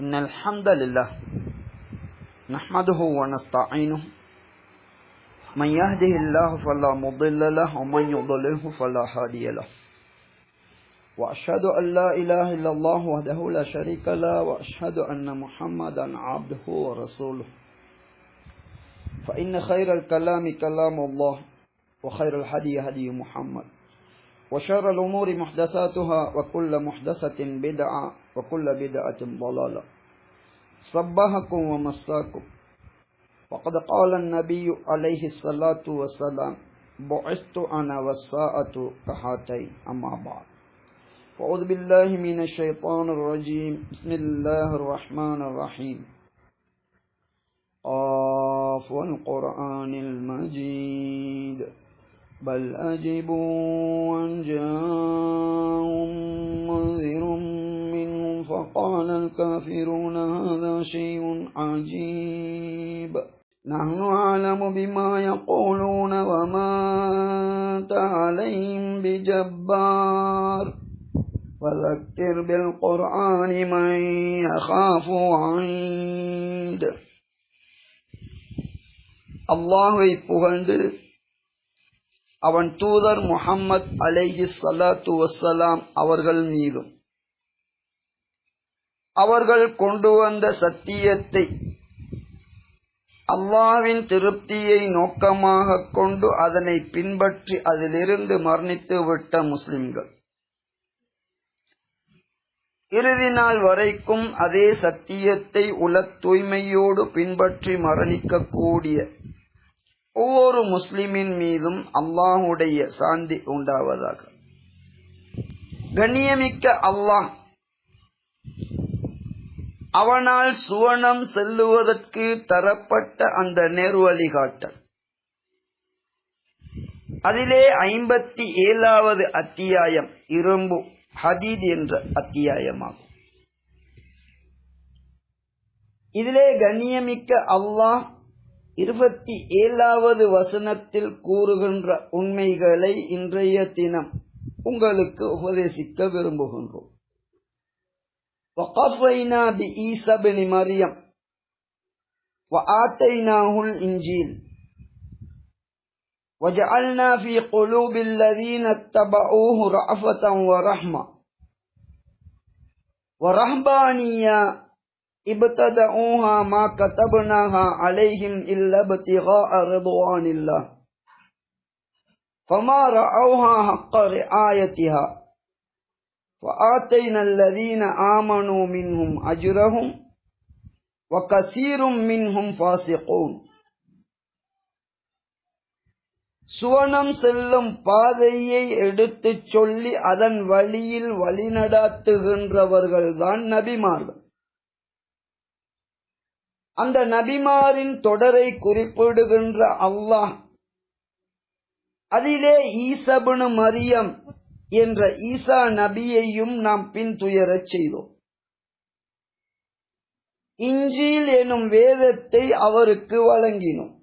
إن الحمد لله نحمده ونستعينه. من يهده الله فلا مضل له ومن يضلله فلا هادي له. وأشهد أن لا إله إلا الله وحده لا شريك له وأشهد أن محمدا عبده ورسوله. فإن خير الكلام كلام الله وخير الهدي هدي محمد. وشر الأمور محدثاتها وكل محدثة بدعة. وكل بدعة ضلالة. صبحكم ومساكم. وقد قال النبي عليه الصلاة والسلام بعثت أنا والساعة كهاتين أما بعد. وأعوذ بالله من الشيطان الرجيم. بسم الله الرحمن الرحيم. قاف والقرآن المجيد. بل أجبوا أن جاءهم فقال الكافرون هذا شيء عجيب نحن أعلم بما يقولون وما أنت عليهم بجبار وذكر بالقرآن من يخاف وعيد அல்லாஹை புகழ்ந்து அவன் தூதர் முஹம்மத் அலைஹி சலாத்து வசலாம் அவர்கள் மீதும் அவர்கள் கொண்டு வந்த சத்தியத்தை அல்லாவின் திருப்தியை நோக்கமாக கொண்டு அதனை பின்பற்றி அதிலிருந்து மரணித்து விட்ட முஸ்லிம்கள். இறுதி நாள் வரைக்கும் அதே சத்தியத்தை உல தூய்மையோடு பின்பற்றி மரணிக்கக்கூடிய ஒவ்வொரு முஸ்லிமின் மீதும் அல்லாஹுடைய சாந்தி உண்டாவதாக. கண்ணியமிக்க அல்லாஹ் அவனால் சுவனம் செல்லுவதற்கு தரப்பட்ட அந்த நேர்வழிகாட்டல் அதிலே ஐம்பத்தி ஏழாவது அத்தியாயம் இரும்பு ஹதீத் என்ற அத்தியாயமாகும். இதிலே கண்ணியமிக்க அல்லாஹ் இருபத்தி ஏழாவது வசனத்தில் கூறுகின்ற உண்மைகளை இன்றைய தினம் உங்களுக்கு உபதேசிக்க விரும்புகின்றோம். وقفينا بعيسى بن مريم وآتيناه الإنجيل. وجعلنا في قلوب الذين اتبعوه رأفة ورحمة. ورهبانية ابتدعوها ما كتبناها عليهم إلا ابتغاء رضوان الله. فما رأوها حق رعايتها. وآتينا الذين آمنوا منهم أجرهم وكثير منهم فاسقون சுவனம் செல்லும் பாதையை எடுத்துச் சொல்லி அதன் வழியில் வழிநடாத்துகின்றவர்கள்தான் நபிமார்கள் அந்த நபிமாரின் தொடரை குறிப்பிடுகின்ற அல்லாஹ் அதிலே ஈசபனு மரியம் என்ற ஈசா நபியையும் நாம் பின்துயரச் செய்தோம். இஞ்சில் எனும் வேதத்தை அவருக்கு வழங்கினோம்.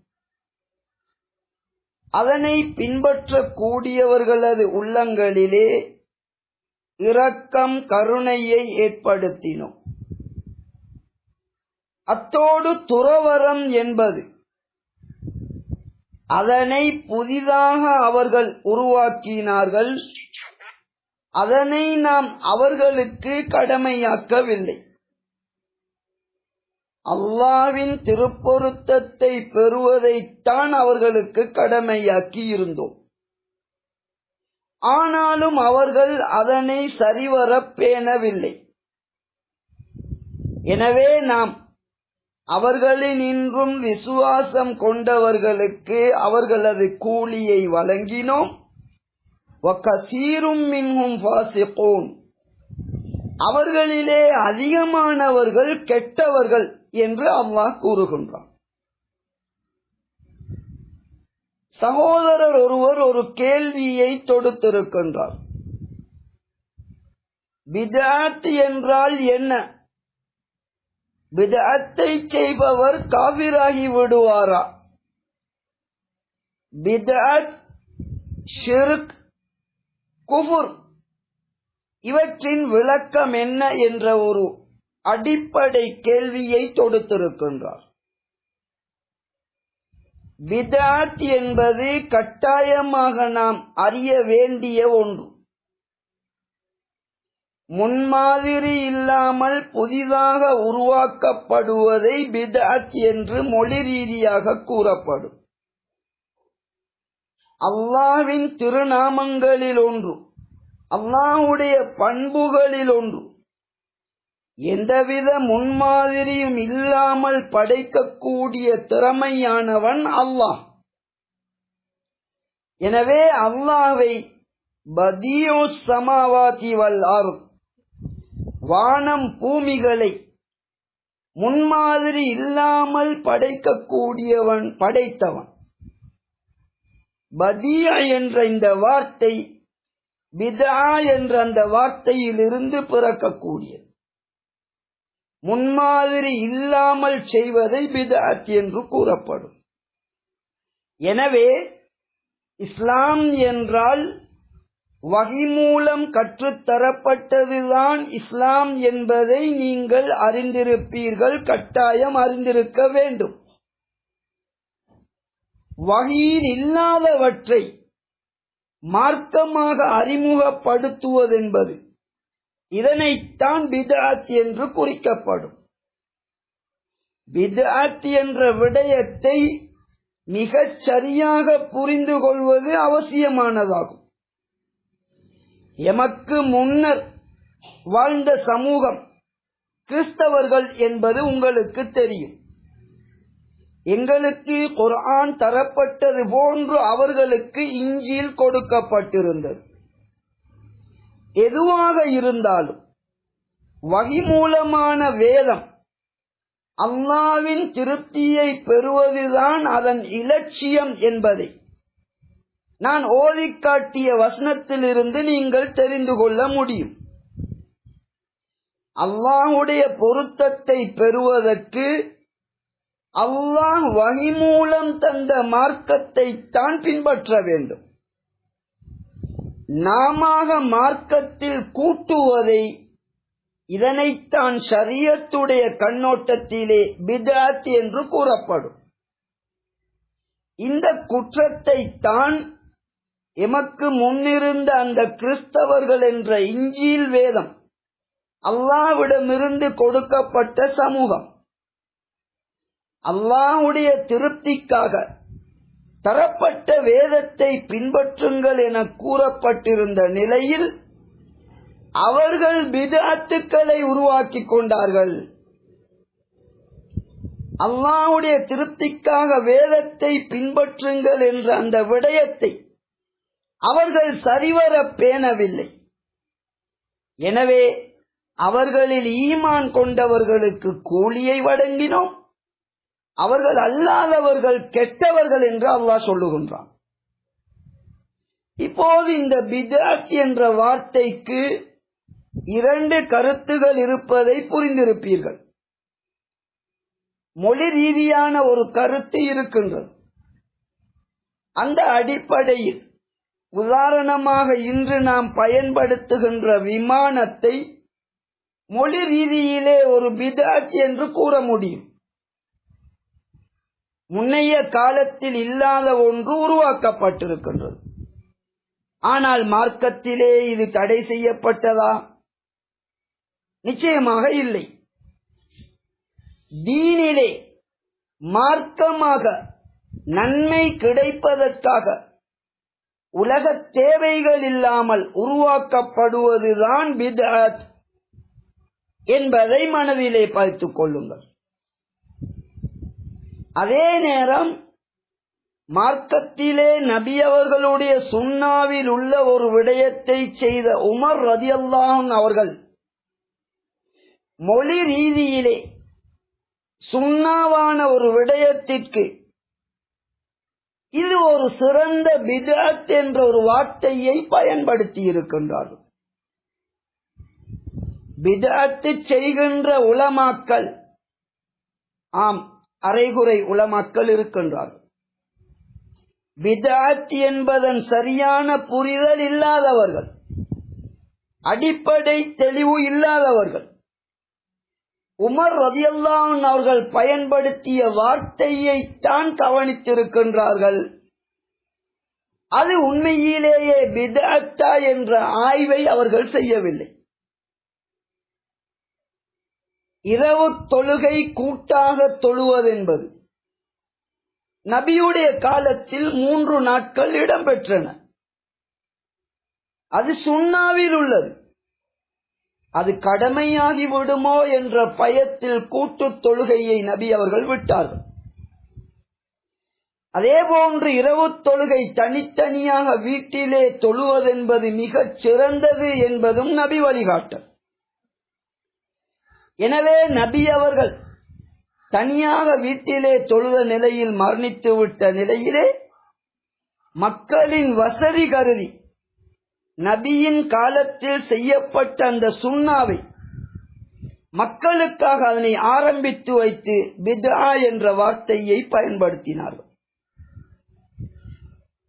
அதனை பின்பற்றக்கூடியவர்களது உள்ளங்களிலே இரக்கம் கருணையை ஏற்படுத்தினோம். அத்தோடு துறவரம் என்பது அதனை புதிதாக அவர்கள் உருவாக்கினார்கள். அதனை நாம் அவர்களுக்கு கடமையாக்கவில்லை. அல்லாவின் திருப்பொருத்தத்தை பெறுவதைத்தான் அவர்களுக்கு கடமையாக்கி இருந்தோம். ஆனாலும் அவர்கள் அதனை சரிவர பேணவில்லை. எனவே நாம் அவர்களின் இன்றும் விசுவாசம் கொண்டவர்களுக்கு அவர்களது கூலியை வழங்கினோம். அவர்களிலே அதிகமானவர்கள் கெட்டவர்கள் என்று அல்லாஹ் கூறுகின்றான். சகோதரர் ஒருவர் ஒரு கேள்வியை தொடுத்திருக்கின்றார். விதாத் என்றால் என்ன? விதத்தை செய்பவர் காவிராகி விடுவாரா? பிதத் ஷிர்க் குஃபுர். இவற்றின் விளக்கம் என்ன என்ற ஒரு அடிப்படை கேள்வியை தொடுத்திருக்கின்றார். விதாத் என்பது கட்டாயமாக நாம் அறிய வேண்டிய ஒன்று. முன்மாதிரி இல்லாமல் புதிதாக உருவாக்கப்படுவதை பிதாத் என்று மொழி ரீதியாக கூறப்படும். அல்லாவின் திருநாமங்களில் ஒன்று அல்லாஹுடைய பண்புகளில் ஒன்று. எந்தவித முன்மாதிரியும் இல்லாமல் படைக்கக்கூடிய திறமையானவன் அல்லாஹ். எனவே அல்லாவை பதியோ சமாவாதி வல்லார் வானம் பூமிகளை முன்மாதிரி இல்லாமல் படைக்கக்கூடியவன் படைத்தவன். பதியா என்ற இந்த வார்த்தை பிதா என்ற அந்த வார்த்தையிலிருந்து பிறக்கக்கூடியது. முன்மாதிரி இல்லாமல் செய்வதை பிதாத் என்று கூறப்படும். எனவே இஸ்லாம் என்றால் வகி மூலம் கற்றுத்தரப்பட்டதுதான் இஸ்லாம் என்பதை நீங்கள் அறிந்திருப்பீர்கள் கட்டாயம் அறிந்திருக்க வேண்டும். வகையில் இல்லாதவற்றை மார்க்கமாக அறிமுகப்படுத்துவதென்பது இதனைத்தான் பிதாத் என்று குறிக்கப்படும். பிதாத் என்ற விடயத்தை மிகச் சரியாக புரிந்து கொள்வது அவசியமானதாகும். எமக்கு முன்னர் வாழ்ந்த சமூகம் கிறிஸ்தவர்கள் என்பது உங்களுக்கு தெரியும். எங்களுக்கு குர்ஆன் தரப்பட்டது போன்று அவர்களுக்கு இஞ்சில் கொடுக்கப்பட்டிருந்தது. எதுவாக இருந்தாலும் வகி மூலமான வேதம் அல்லாவின் திருப்தியை பெறுவதுதான் அதன் இலட்சியம் என்பதை நான் ஓதி காட்டிய வசனத்திலிருந்து நீங்கள் தெரிந்து கொள்ள முடியும். அல்லாஹுடைய பொருத்தத்தை பெறுவதற்கு அல்லாஹ் வகி மூலம் தந்த மார்க்கத்தை தான் பின்பற்ற வேண்டும். நாம மார்க்கத்தில் கூட்டுவதை இதனைத்தான் ஷரியத்துடைய கண்ணோட்டத்திலே பிதாத் என்று கூறப்படும். இந்த குற்றத்தை தான் எமக்கு முன்னிருந்த அந்த கிறிஸ்தவர்கள் என்ற இஞ்சியில் வேதம் அல்லாவிடமிருந்து கொடுக்கப்பட்ட சமூகம். அல்லாஹுடைய திருப்திக்காக தரப்பட்ட வேதத்தை பின்பற்றுங்கள் என கூறப்பட்டிருந்த நிலையில் அவர்கள் பிதாத்துக்களை உருவாக்கிக் கொண்டார்கள். அல்லாஹுடைய திருப்திக்காக வேதத்தை பின்பற்றுங்கள் என்ற அந்த விடயத்தை அவர்கள் சரிவர பேணவில்லை. எனவே அவர்களில் ஈமான் கொண்டவர்களுக்கு கூலியை வழங்கினோம். அவர்கள் அல்லாதவர்கள் கெட்டவர்கள் என்று அல்லாஹ் சொல்லுகின்றான். இப்போது இந்த பிதாத் என்ற வார்த்தைக்கு இரண்டு கருத்துகள் இருப்பதை புரிந்திருப்பீர்கள். மொழி ரீதியான ஒரு கருத்து இருக்கின்றது. அந்த அடிப்படையில் உதாரணமாக இன்று நாம் பயன்படுத்துகின்ற விமானத்தை மொழி ரீதியிலே ஒரு பிதாட் என்று கூற முடியும். முன்னைய காலத்தில் இல்லாத ஒன்று உருவாக்கப்பட்டிருக்கின்றது. ஆனால் மார்க்கத்திலே இது தடை செய்யப்பட்டதா? நிச்சயமாக இல்லை. தீனிலே மார்க்கமாக நன்மை கிடைப்பதற்காக உலக தேவைகள் இல்லாமல் உருவாக்கப்படுவதுதான் பிதாத் என்பதை மனதிலே பார்த்துக் கொள்ளுங்கள். அதே நேரம் மார்க்கத்திலே நபி அவர்களுடைய சுண்ணாவில் உள்ள ஒரு விடயத்தை செய்த உமர் ரதியல்லான் அவர்கள் மொழி ரீதியிலே சுண்ணாவான ஒரு விடயத்திற்கு இது ஒரு சிறந்த பிதாத் என்ற ஒரு வார்த்தையை பயன்படுத்தி இருக்கின்றார்கள். பிதாத்து செய்கின்ற உளமாக்கல் ஆம். அரைகுறை உளமாக்கள் இருக்கின்றார்கள். விதாத்தி என்பதன் சரியான புரிதல் இல்லாதவர்கள் அடிப்படை தெளிவு இல்லாதவர்கள் உமர் ரதியல்லான் அவர்கள் பயன்படுத்திய வார்த்தையை தான் கவனித்திருக்கின்றார்கள். அது உண்மையிலேயே பிதத்தா என்ற ஆய்வை அவர்கள் செய்யவில்லை. இரவு தொழுகை கூட்டாக தொழுவதென்பது. நபியுடைய காலத்தில் மூன்று நாட்கள் இடம்பெற்றன. அது சுண்ணாவில் உள்ளது. அது கடமையாகி விடுமோ என்ற பயத்தில் கூட்டு தொழுகையை நபி அவர்கள் விட்டார்கள். அதே போன்று இரவு தொழுகை தனித்தனியாக வீட்டிலே தொழுவதென்பது மிகச் சிறந்தது என்பதும் நபி வழிகாட்டல். எனவே நபி அவர்கள் தனியாக வீட்டிலே தொழுத நிலையில் மரணித்து விட்ட நிலையிலே மக்களின் வசதி கருதி நபியின் காலத்தில் செய்யப்பட்ட அந்த சுண்ணாவை மக்களுக்காக அதனை ஆரம்பித்து வைத்து பிதா என்ற வார்த்தையை பயன்படுத்தினார்கள்.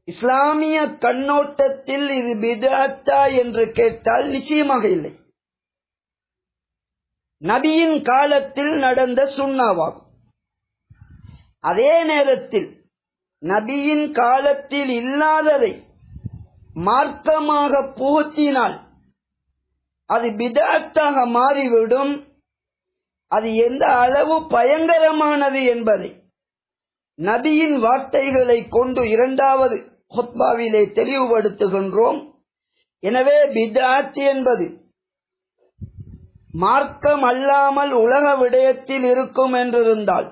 இஸ்லாமிய கண்ணோட்டத்தில் இது பிதாத்தா என்று கேட்டால் நிச்சயமாக இல்லை. நபியின் காலத்தில் நடந்த சுண்ணாவாகும். அதே நேரத்தில் நபியின் காலத்தில் இல்லாததை மார்க்கமாக புகுத்தினால் அது பிதாத்தாக மாறிவிடும். அது எந்த அளவு பயங்கரமானது என்பதை நபியின் வார்த்தைகளை கொண்டு இரண்டாவது ஹொத்பாவிலே தெளிவுபடுத்துகின்றோம். எனவே பிதாத் என்பது மார்க்கம் அல்லாமல் உலக விடயத்தில் இருக்கும் என்றிருந்தால்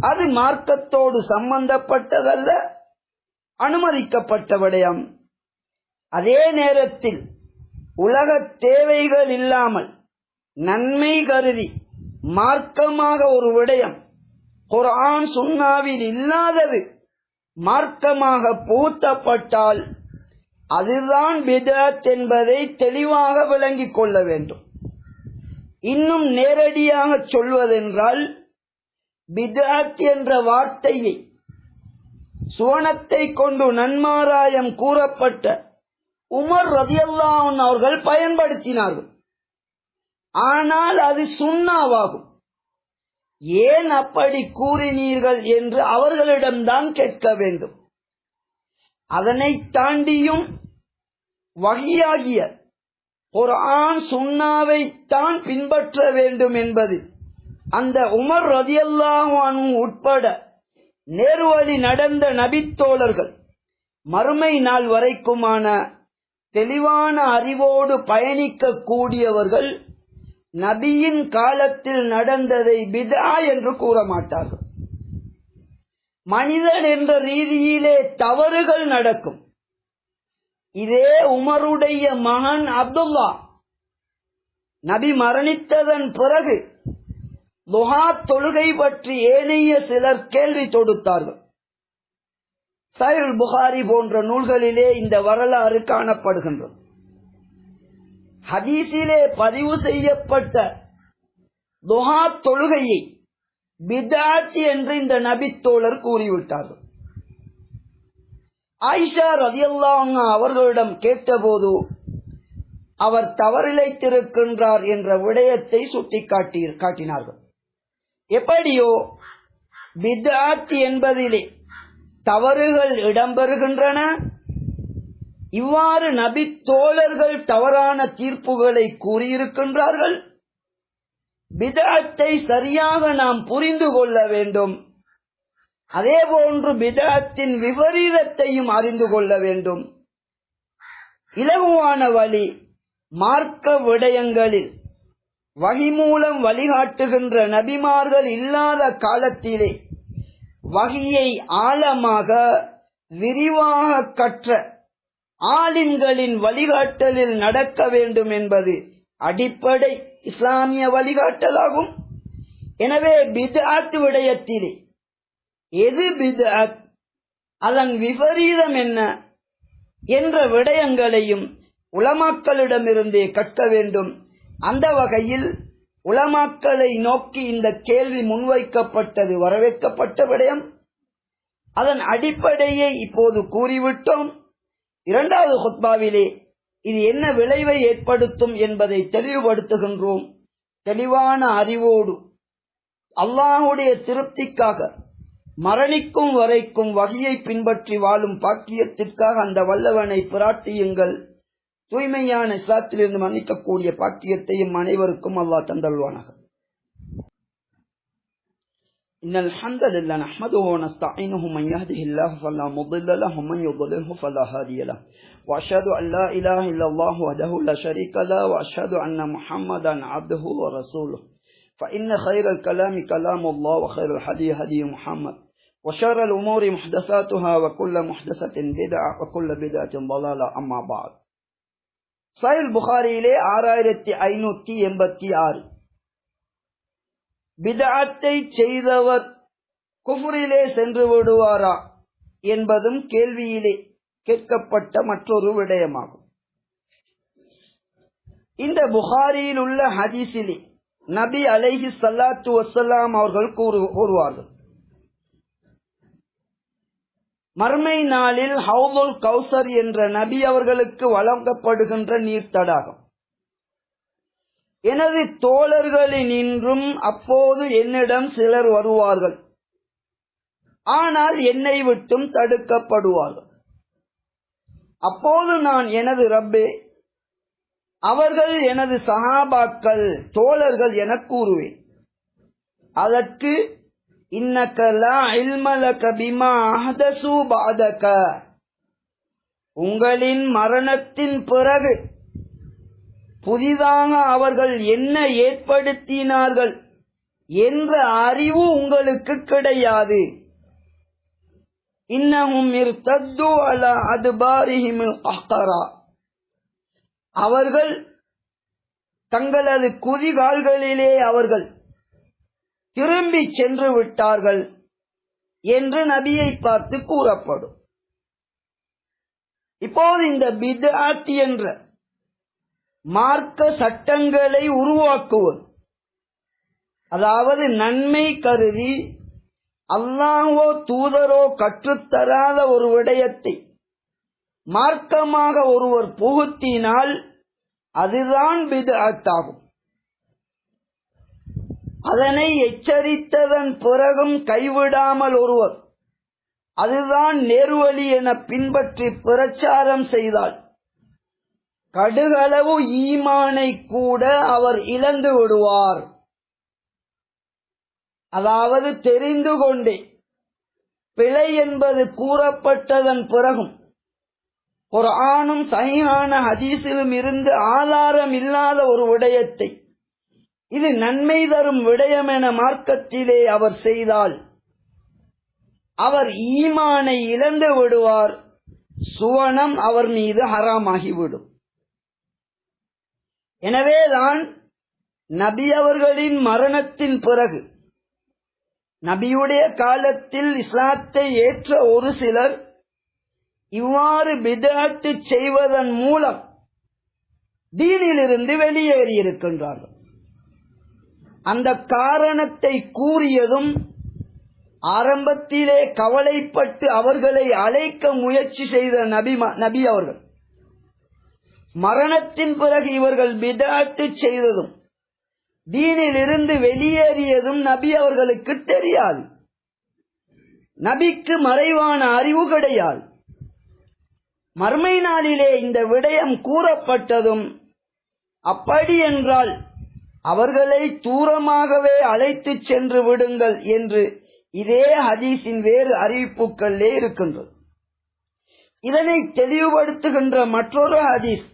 அது மார்க்கத்தோடு சம்பந்தப்பட்டதல்ல அனுமதிக்கப்பட்ட விடயம். அதே நேரத்தில் உலக தேவைகள் இல்லாமல் நன்மை கருதி மார்க்கமாக ஒரு விடயம் குரான் சுண்ணாவில் இல்லாதது மார்க்கமாக பூத்தப்பட்டால் அதுதான் விதத் என்பதை தெளிவாக விளங்கிக் கொள்ள வேண்டும். இன்னும் நேரடியாக சொல்வதென்றால் பிதத் என்ற வார்த்தையை சுவனத்தை கொண்டு நன்மாராயம் கூறப்பட்ட உமர் ரதியல்லான் அவர்கள் பயன்படுத்தினார்கள். ஆனால் அது சுண்ணாவாகும். ஏன் அப்படி கூறினீர்கள் என்று அவர்களிடம்தான் கேட்க வேண்டும். அதனை தாண்டியும் வகையாகிய ஒரு ஆண் சுண்ணாவை தான் பின்பற்ற வேண்டும் என்பது. அந்த உமர் ரதியல்லாஹு உட்பட நேர்வழி நடந்த நபித்தோழர்கள் மறுமை நாள் வரைக்குமான தெளிவான அறிவோடு பயணிக்க கூடியவர்கள் நபியின் காலத்தில் நடந்ததை பிதா என்று கூற மாட்டார்கள் மனிதன் என்ற ரீதியிலே தவறுகள் நடக்கும். இதே உமருடைய மகன் அப்துல்லா. நபி மரணித்ததன் பிறகு துஹா தொழுகை பற்றி ஏனைய சிலர் கேள்வி தொடுத்தார்கள். சைல் புகாரி போன்ற நூல்களிலே இந்த வரலாறு காணப்படுகின்றது. ஹதீஸிலே பதிவு செய்யப்பட்ட துஹா தொழுகையை பிதாத் என்று இந்த நபித்தோழர் கூறிவிட்டார்கள். ஆயிஷா ரதியல்லாங்க அவர்களிடம் கேட்டபோது அவர் தவறிழைத்திருக்கின்றார் என்ற விடயத்தை சுட்டிக்காட்டி காட்டினார்கள். எப்படியோ பிதாத் என்பதிலே தவறுகள் இடம்பெறுகின்றன. இவ்வாறு நபி தோழர்கள் தவறான தீர்ப்புகளை கூறியிருக்கின்றார்கள். பிதாத்தை சரியாக நாம் புரிந்து கொள்ள வேண்டும். அதே போன்று பிதாத்தின் விபரீதத்தையும் அறிந்து கொள்ள வேண்டும். இலகுவான வழி மார்க்க விடயங்களில் வகி மூலம் வழிகாட்டுகின்ற நபிமார்கள் இல்லாத காலத்திலே வகியை ஆழமாக விரிவாக கற்ற ஆளின்களின் வழிகாட்டலில் நடக்க வேண்டும் என்பது அடிப்படை இஸ்லாமிய வழிகாட்டலாகும். எனவே பிதாத் விடயத்திலே எது பிதாத் அதன் விபரீதம் என்ன? என்ற விடயங்களையும் உலமாக்களிடமிருந்தே கற்க வேண்டும். அந்த வகையில் உலமாக்களை நோக்கி இந்த கேள்வி முன்வைக்கப்பட்டது வரவேற்கப்பட்ட விடயம். அதன் அடிப்படையை இப்போது கூறிவிட்டோம். இரண்டாவது ஹுத்பாவிலே இது என்ன விளைவை ஏற்படுத்தும் என்பதை தெளிவுபடுத்துகின்றோம். தெளிவான அறிவோடு அல்லாஹுடைய திருப்திக்காக மரணிக்கும் வரைக்கும் வகையை பின்பற்றி வாழும் பாக்கியத்திற்காக அந்த வல்லவனை பிராட்டியுங்கள். தூய்மையான இஸ்லாத்திலிருந்து மன்னிக்கக்கூடிய பாக்கியத்தையும் அனைவருக்கும் அல்லாஹ் தந்தல்வானாக إن الحمد لله نحمده ونستعينه من يهده الله فلا مضل له ومن يضلله فلا هادي له وأشهد أن لا إله إلا الله وحده لا شريك له وأشهد أن محمدا عبده ورسوله فإن خير الكلام كلام الله وخير الحديث هدي محمد وشر الأمور محدثاتها وكل محدثة بدعة وكل بدعة ضلالة أما بعد சைல் புகாரியிலே ஆறாயிரத்தி ஐநூத்தி எண்பத்தி ஆறு பிதாத்தை செய்தவர் குஃபுரிலே சென்று விடுவாரா என்பதும் கேள்வியிலே கேட்கப்பட்ட மற்றொரு விடயமாகும் இந்த புகாரியில் உள்ள ஹதீஸிலே நபி அலைஹி சல்லாத்து வசலாம் அவர்கள் கூறுவார்கள் மர்மை நாளில் ஹவுதுல் கௌசர் என்ற நபி அவர்களுக்கு வழங்கப்படுகின்ற நீர் தடாகம் எனது தோழர்களினின்றும் அப்போது என்னிடம் சிலர் வருவார்கள். ஆனால் என்னை விட்டும் தடுக்கப்படுவார்கள். அப்போது நான் எனது ரப்பே அவர்கள் எனது சகாபாக்கள் தோழர்கள் என கூறுவேன். அதற்கு உங்களின் மரணத்தின் பிறகு புதிதாக அவர்கள் என்ன ஏற்படுத்தினார்கள் என்ற அறிவு உங்களுக்கு கிடையாது. இன்னமும் அவர்கள் தங்களது குதிகால்களிலே அவர்கள் திரும்பி சென்று விட்டார்கள் என்று நபியை பார்த்து கூறப்படும். இப்போது இந்த பிதாட் என்ற மார்க்க சட்டங்களை உருவாக்குவது அதாவது நன்மை கருதி அல்லாஹோ தூதரோ கற்றுத்தராத ஒரு விடயத்தை மார்க்கமாக ஒருவர் புகுத்தினால் அதுதான் பிதாட்டாகும் அதனை எச்சரித்ததன் பிறகும் கைவிடாமல் ஒருவர். அதுதான் நேர்வழி என பின்பற்றி பிரச்சாரம் செய்தால். கடுகளவு ஈமானை கூட அவர் இழந்து விடுவார். அதாவது தெரிந்து கொண்டே. பிழை என்பது கூறப்பட்டதன் பிறகும். ஒரு ஆணும் சகியான ஹதீஸிலும் இருந்து ஆதாரம் இல்லாத ஒரு விடயத்தை. இது நன்மை தரும் விடயம் என மார்க்கத்திலே அவர் செய்தால் அவர் ஈமானை இழந்து விடுவார் சுவனம் அவர் மீது ஹராமாகிவிடும். எனவேதான் நபி அவர்களின் மரணத்தின் பிறகு நபியுடைய காலத்தில் இஸ்லாத்தை ஏற்ற ஒரு சிலர் இவ்வாறு பிதாட்டு செய்வதன் மூலம் தீனிலிருந்து வெளியேறியிருக்கின்றார்கள். அந்த காரணத்தை கூறியதும் ஆரம்பத்திலே கவலைப்பட்டு அவர்களை அழைக்க முயற்சி செய்த நபி நபி அவர்கள். மரணத்தின் பிறகு இவர்கள் விடாட்டு செய்ததும் தீனிலிருந்து வெளியேறியதும் நபி அவர்களுக்கு தெரியாது. நபிக்கு மறைவான அறிவு கிடையாது. மர்மை நாளிலே இந்த விடயம் கூறப்பட்டதும் அப்படி என்றால் அவர்களை தூரமாகவே அழைத்துச் சென்று விடுங்கள் என்று இதே ஹதீஸின் வேறு அறிவிப்புகளிலே இருக்கின்றது. இதனை தெளிவுபடுத்துகின்ற மற்றொரு ஹதீஸ்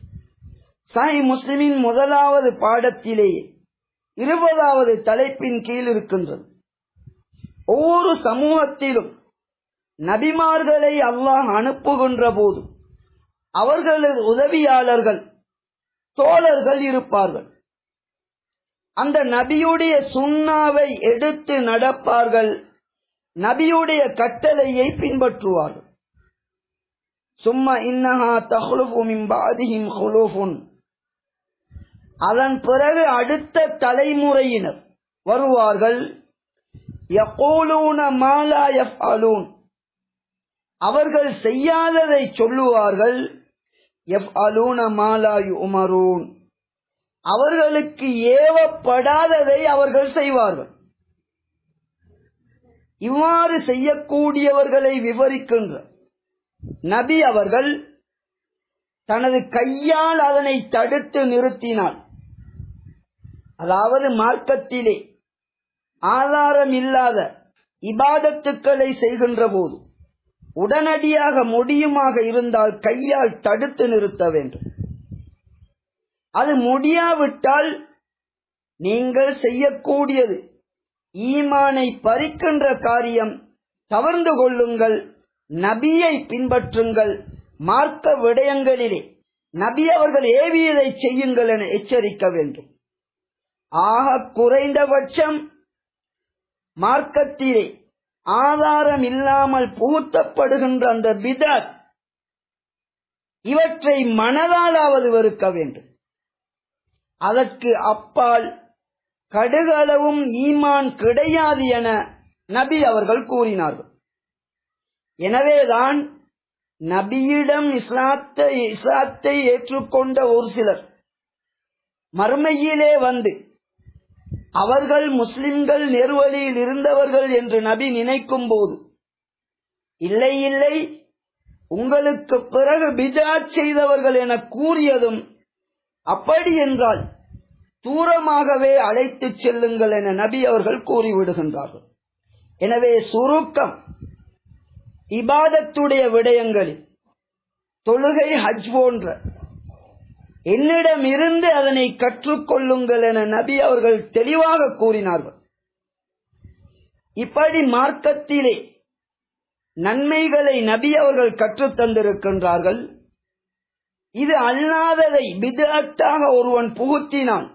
சாய் முஸ்லிமின் முதலாவது பாடத்திலேயே இருபதாவது தலைப்பின் கீழ் இருக்கின்றது. ஒவ்வொரு சமூகத்திலும் நபிமார்களை அல்லாஹ் அனுப்புகின்ற போது அவர்களது உதவியாளர்கள் தோழர்கள் இருப்பார்கள். அந்த நபியுடைய சுண்ணாவை எடுத்து நடப்பார்கள். நபியுடைய கட்டளையை பின்பற்றுவார்கள். சும்மா இன்னஹா தஹ்லுஃபு பாதிஹிம் ஹுலூஃபுன். அதன் பிறகு அடுத்த தலைமுறையினர் வருவார்கள். யகூலூன மாலா அவர்கள் செய்யாததை சொல்லுவார்கள். எஃப் அலூன மாலா உமரூன் அவர்களுக்கு ஏவப்படாததை அவர்கள் செய்வார்கள். இவ்வாறு செய்யக்கூடியவர்களை விவரிக்கின்ற நபி அவர்கள் தனது கையால் அதனை தடுத்து நிறுத்தினார். அதாவது மார்க்கத்திலே ஆதாரம் இல்லாத இபாதத்துக்களை செய்கின்ற போது உடனடியாக முடியுமாக இருந்தால் கையால் தடுத்து நிறுத்த வேண்டும். அது முடியாவிட்டால் நீங்கள் செய்யக்கூடியது. ஈமானை பறிக்கின்ற காரியம் தவர்ந்து கொள்ளுங்கள். நபியை பின்பற்றுங்கள். மார்க்க விடயங்களிலே நபி அவர்கள் ஏவியதை செய்யுங்கள் என எச்சரிக்க வேண்டும். ஆக குறைந்தபட்சம் மார்க்கத்திலே ஆதாரம் இல்லாமல் புகுத்தப்படுகின்ற அந்த பிதாத் இவற்றை மனதாலாவது வெறுக்க வேண்டும். அதற்கு அப்பால் கடுகளவும் ஈமான் கிடையாது என நபி அவர்கள் கூறினார்கள். எனவேதான் நபியிடம் இஸ்லாத்தை இஸ்லாத்தை ஏற்றுக்கொண்ட ஒரு சிலர் மறுமையிலே வந்து அவர்கள் முஸ்லிம்கள் நெருவழியில் இருந்தவர்கள் என்று நபி நினைக்கும் போது இல்லை இல்லை உங்களுக்கு பிறகு பிஜாட் செய்தவர்கள் என கூறியதும் அப்படி என்றால் தூரமாகவே அழைத்துச் செல்லுங்கள் என நபி அவர்கள் கூறிவிடுகின்றார்கள். எனவே சுருக்கம் இபாதத்துடைய விடயங்களில் தொழுகை ஹஜ் போன்ற என்னிடம் இருந்து அதனை கற்றுக்கொள்ளுங்கள் என நபி அவர்கள் தெளிவாக கூறினார்கள். இப்படி மார்க்கத்திலே நன்மைகளை நபி அவர்கள் கற்றுத் தந்திருக்கின்றார்கள். இது அல்லாததை விதாட்டாக ஒருவன் புகுத்தினான்.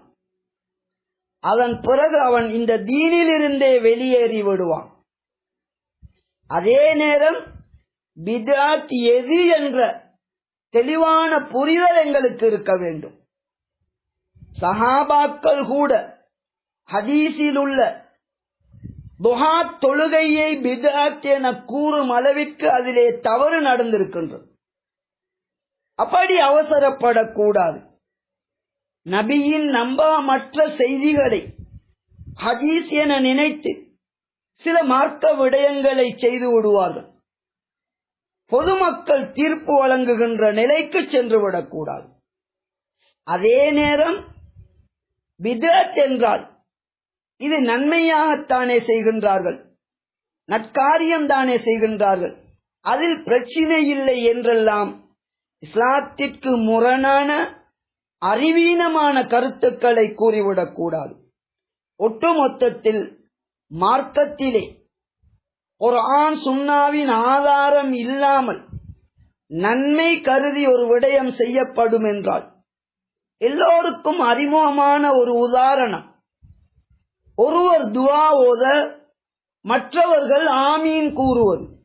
அதன் பிறகு அவன் இந்த தீனிலிருந்தே வெளியேறி விடுவான். அதே நேரம் பிதாத் எது என்ற தெளிவான புரிதல் எங்களுக்கு இருக்க வேண்டும். சஹாபாக்கள் கூட ஹதீஸில் உள்ள துஹா தொழுகையை பிதாத் என கூறும் அளவிற்கு அதிலே தவறு நடந்திருக்கின்றது. அப்படி அவசரப்படக்கூடாது. நபியின் நம்பாமற்ற செய்திகளை ஹதீஸ் என நினைத்து சில மார்க்க விடயங்களை செய்து விடுவார்கள். பொதுமக்கள் தீர்ப்பு வழங்குகின்ற நிலைக்கு சென்று விடக்கூடாது. அதே நேரம் விதத் என்றால் இது நன்மையாகத்தானே செய்கின்றார்கள் நற்காரியம் தானே செய்கின்றார்கள் அதில் பிரச்சினை இல்லை என்றெல்லாம் இஸ்லாத்திற்கு முரணான அறிவீனமான கருத்துக்களை கூறிவிடக்கூடாது ஒட்டுமொத்தத்தில் மார்க்கத்திலே ஒரு ஆண் சுண்ணாவின் ஆதாரம் இல்லாமல் நன்மை கருதி ஒரு விடயம் செய்யப்படும் என்றால் எல்லோருக்கும் அறிமுகமான ஒரு உதாரணம். ஒருவர் துவா ஓத மற்றவர்கள் ஆமீன் கூறுவது.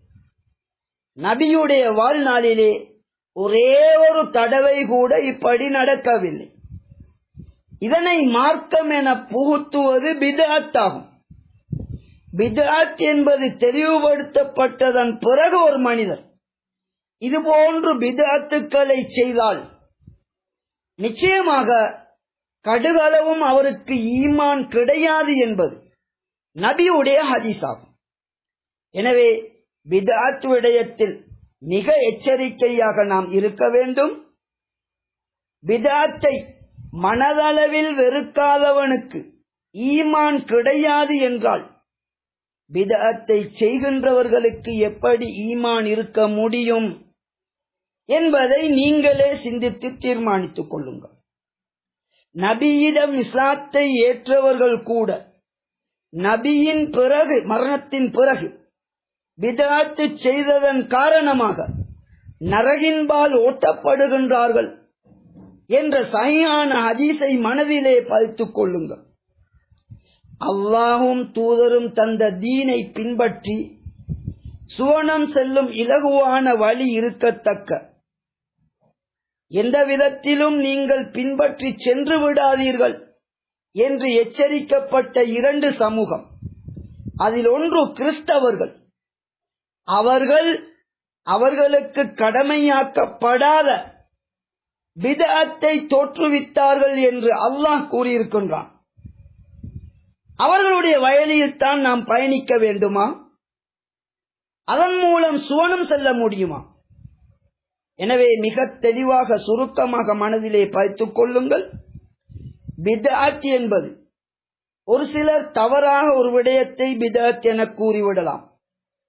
நபியுடைய வாழ்நாளிலே ஒரே ஒரு தடவை கூட இப்படி நடக்கவில்லை. இதனை மார்க்கம் என புகுத்துவது பிதாத்தாகும். பிதாத் என்பது தெளிவுபடுத்தப்பட்டதன் பிறகு ஒரு மனிதர் இதுபோன்று பிதாத்துக்களை செய்தால் நிச்சயமாக கடுகளவும் அவருக்கு ஈமான் கிடையாது என்பது நபியுடைய ஹதீஸாகும். எனவே பிதாத் விடயத்தில் மிக எச்சரிக்கையாக நாம் இருக்க வேண்டும். விதாத்தை மனதளவில் வெறுக்காதவனுக்கு ஈமான் கிடையாது என்றால் விதத்தை செய்கின்றவர்களுக்கு எப்படி ஈமான் இருக்க முடியும் என்பதை நீங்களே சிந்தித்து தீர்மானித்துக் கொள்ளுங்கள். நபியிடம் இஸ்லாத்தை ஏற்றவர்கள் கூட நபியின் பிறகு மரணத்தின் பிறகு விதாத்து செய்ததன் காரணமாக நரகின்பால் ஓட்டப்படுகின்றார்கள் என்ற சரியான ஹதீஸை மனதிலே பதித்துக் கொள்ளுங்கள். அல்லாஹும் தூதரும் தந்த தீனை பின்பற்றி சுவனம் செல்லும் இலகுவான வழி இருக்கத்தக்க. எந்த விதத்திலும் நீங்கள் பின்பற்றி சென்று விடாதீர்கள் என்று எச்சரிக்கப்பட்ட இரண்டு சமூகம். அதில் ஒன்று கிறிஸ்தவர்கள். அவர்கள் அவர்களுக்கு கடமையாக்கப்படாத விதத்தை தோற்றுவித்தார்கள் என்று அல்லாஹ் கூறியிருக்கின்றான். அவர்களுடைய வயலில் தான் நாம் பயணிக்க வேண்டுமா? அதன் மூலம் சுவனம் செல்ல முடியுமா? எனவே மிக தெளிவாக சுருக்கமாக மனதிலே பதித்துக் கொள்ளுங்கள். பிதாத் என்பது ஒரு சிலர் தவறாக ஒரு விடயத்தை பிதாத் என கூறிவிடலாம்.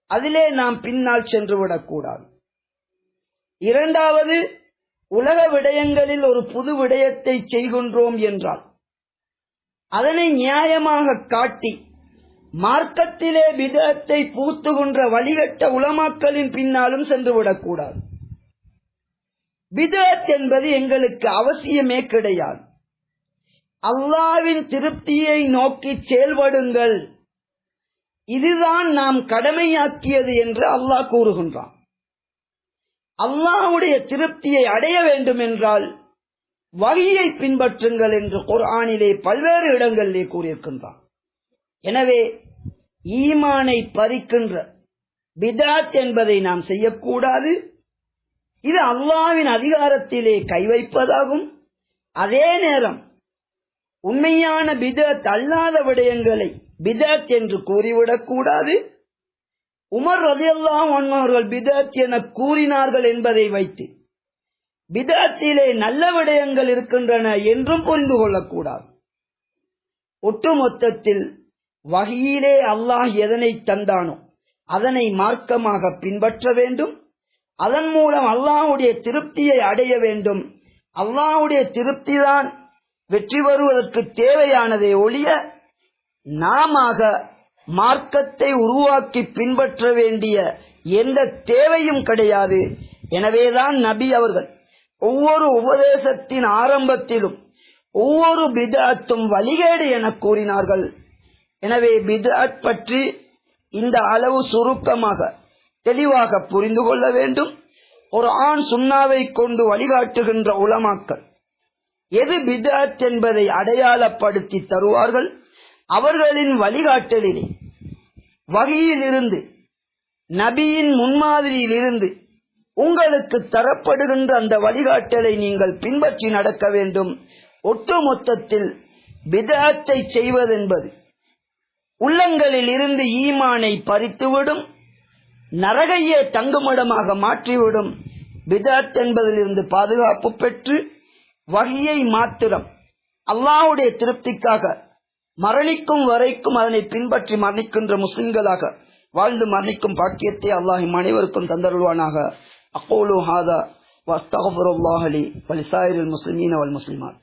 அதிலே நாம் பின்னால் சென்று விடக்கூடாது இரண்டாவது உலக விடயங்களில் ஒரு புது விடயத்தை செய்கின்றோம் என்றால் அதனை நியாயமாக காட்டி மார்க்கத்திலே விதத்தை பூத்துகின்ற வழிகட்ட உலமாக்களின் பின்னாலும் சென்று விடக்கூடாது என்பது எங்களுக்கு அவசியமே கிடையாது. அல்லாவின் திருப்தியை நோக்கி செயல்படுங்கள். இதுதான் நாம் கடமையாக்கியது என்று அல்லாஹ் கூறுகின்றான். அல்லாஹுடைய திருப்தியை அடைய வேண்டும் என்றால் வகையை பின்பற்றுங்கள் என்று குர்ஆனிலே பல்வேறு இடங்களிலே கூறியிருக்கின்றான். எனவே ஈமானை பறிக்கின்ற பிதாத் என்பதை நாம் செய்யக்கூடாது. இது அல்லாவின் அதிகாரத்திலே கை வைப்பதாகும். அதே நேரம் உண்மையான பிதத் அல்லாத விடயங்களை பிதத் என்று கூறிவிடக்கூடாது உமர் ரதியல்லாம் அவர்கள் பிதத் என கூறினார்கள் என்பதை வைத்து பிதத்திலே நல்ல விடயங்கள் இருக்கின்றன என்றும் புரிந்து கொள்ளக்கூடாது ஒட்டுமொத்தத்தில் வகையிலே அல்லாஹ் எதனை தந்தானோ அதனை மார்க்கமாக பின்பற்ற வேண்டும். அதன் மூலம் அல்லாஹுடைய திருப்தியை அடைய வேண்டும். அல்லாஹுடைய திருப்திதான் வெற்றி வருவதற்கு தேவையானதை ஒழிய நாமாக மார்க்கத்தை உருவாக்கி பின்பற்ற வேண்டிய எந்த தேவையும் கிடையாது. எனவேதான் நபி அவர்கள் ஒவ்வொரு உபதேசத்தின் ஆரம்பத்திலும் ஒவ்வொரு பிதாத்தும் வழிகேடு என கூறினார்கள். எனவே பிதாத் பற்றி இந்த அளவு சுருக்கமாக தெளிவாக புரிந்து கொள்ள வேண்டும். ஒரு ஆண் சுண்ணாவை கொண்டு வழிகாட்டுகின்ற உலமாக்கள் எது பிதாத் என்பதை அடையாளப்படுத்தி தருவார்கள்? அவர்களின் வழிகாட்டலிலே வகையிலிருந்து நபியின் முன்மாதிரியிலிருந்து உங்களுக்கு தரப்படுகின்ற அந்த வழிகாட்டலை நீங்கள் பின்பற்றி நடக்க வேண்டும். ஒட்டுமொத்தத்தில் பிதாத்தை செய்வதென்பது உள்ளங்களில் இருந்து ஈமானை பறித்துவிடும் நரகையே தங்குமிடமாக மாற்றிவிடும். பிதாத் என்பதிலிருந்து பாதுகாப்பு பெற்று வகையை மாத்திரம் அல்லாஹுடைய திருப்திக்காக மரணிக்கும் வரைக்கும் அதனை பின்பற்றி மரணிக்கின்ற முஸ்லிம்களாக வாழ்ந்து மரணிக்கும் பாக்கியத்தை அல்லாஹ் அனைவருக்கும் தந்தருள்வானாக. அக்கோலு ஹாதா வஸ்தகபுல்லாஹலி வலிசாயிரில் முஸ்லிமீன் அவள் முஸ்லிமான்